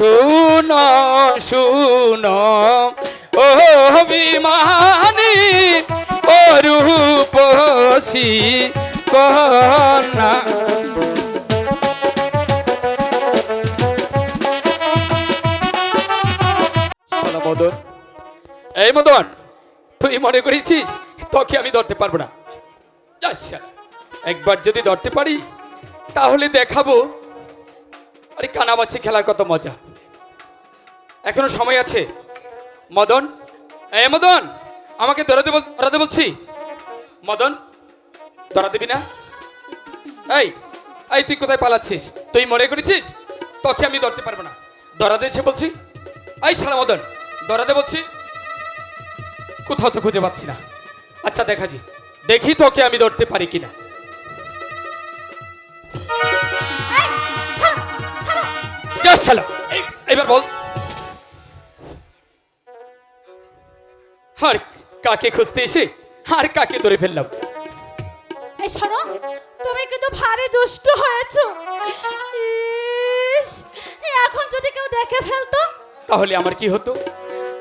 শুনো শুনো, ও বিমানি ও রূপসী কন্যা। মদন, এই মদন, তুই মনে করেছিস তোকে আমি ধরতে পারব না। একবার যদি ধরতে পারি, তাহলে দেখাবো। আরে কানামাছি খেলার কত মজা। এখনও সময় আছে। মদন? এ মদন আমাকে ধরাতে বল ধরাতে বলছি। মদন ধরা দিবি না? এই এই তুই কোথায় পালাচ্ছিস? তুই মনে করেছিস তোকে আমি ধরতে পারব না। ধরা দিয়েছে বলছি এই শালা মদন ধরাতে বলছি কোথাও তো খুঁজে পাচ্ছি না। আচ্ছা দেখা জি দেখি তোকে আমি ধরতে পারি কিনা। শালা এবার বল। আর কাকে খুঁজতে এসে? আর কাকে ধরে ফেললাম? এই শোনো তুমি কিন্তু ভারী দুষ্ট হয়েছো। এখন যদি কেউ দেখে ফেলতো? তাহলে আমার কি হতো?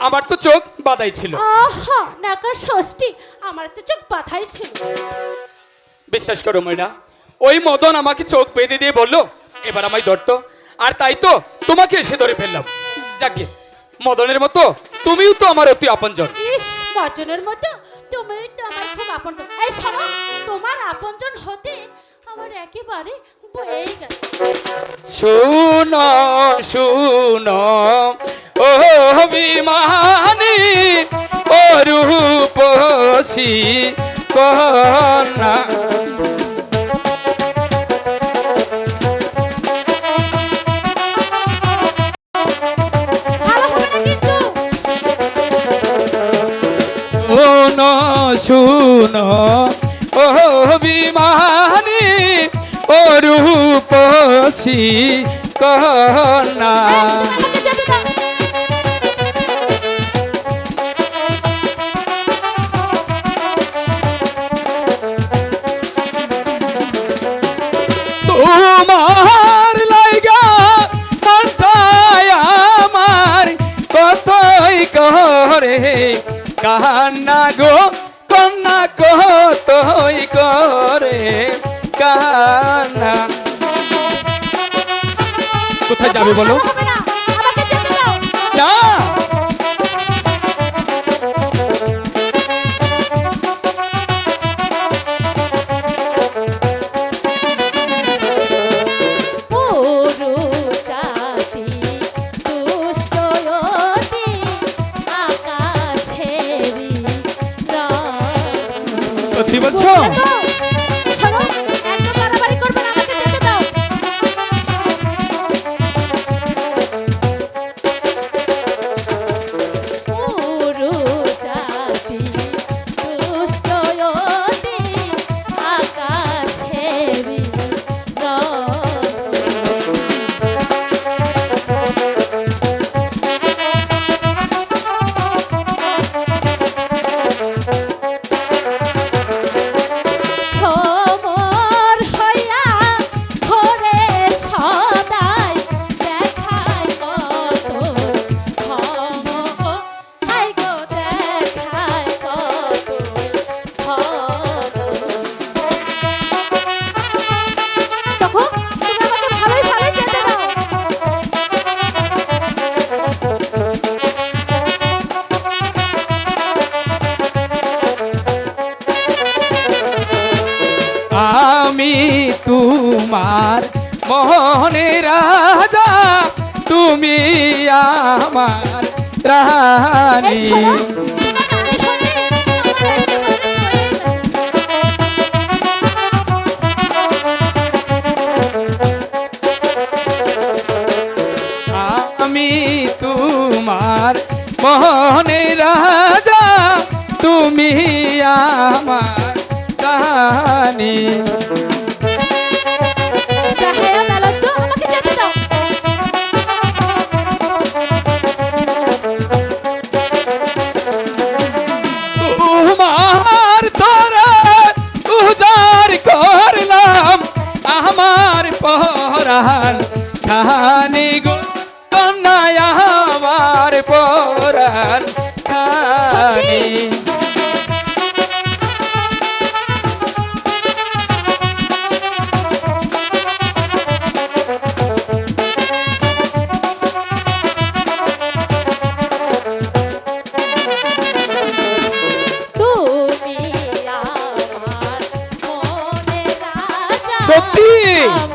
আমার তো চোখ বাদাই ছিল। আহা নাকা ষষ্ঠী আমার তো চোখ বাধাই ছিল। বিশ্বাস করো ময়না ওই মদন আমাকে চোখ বেঁধে দিয়ে বলল এবার আমায় ধরতো। আর তাই তো তোমাকে এসে ধরে ফেললাম। যাকে মদনের মতো তুমিও তো আমার অতি আপনজন। বচনের মতো তুমি তো আমার খুব আপন এই শোনো, তোমার আপনজন হতে আমার একেবারে বয়েই গেছে। শুনো শুনো ও বিমানি ও রূপসী কন্যা। বিমানি ও রূপসী দাও তোমার লাইগা মনটাই আমার কতই করে, কান্না গো, কন্যা কতই করে। কান্না যাবে বলো? না! সত্যি বলছো? তোমার মোহনে রাজা তুমি আমার রানী সত্যি?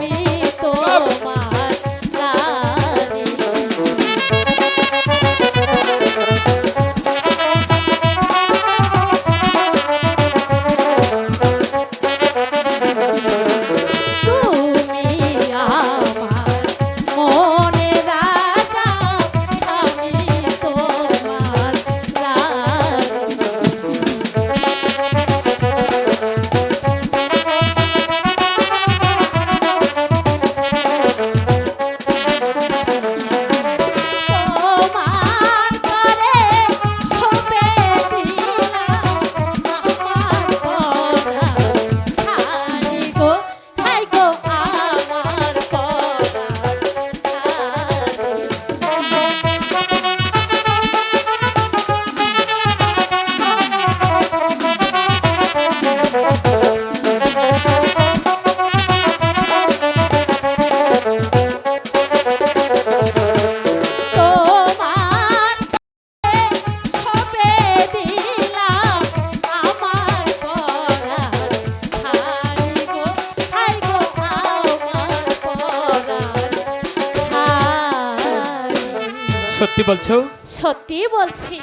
সত্যি বলছো? সত্যি বলছি।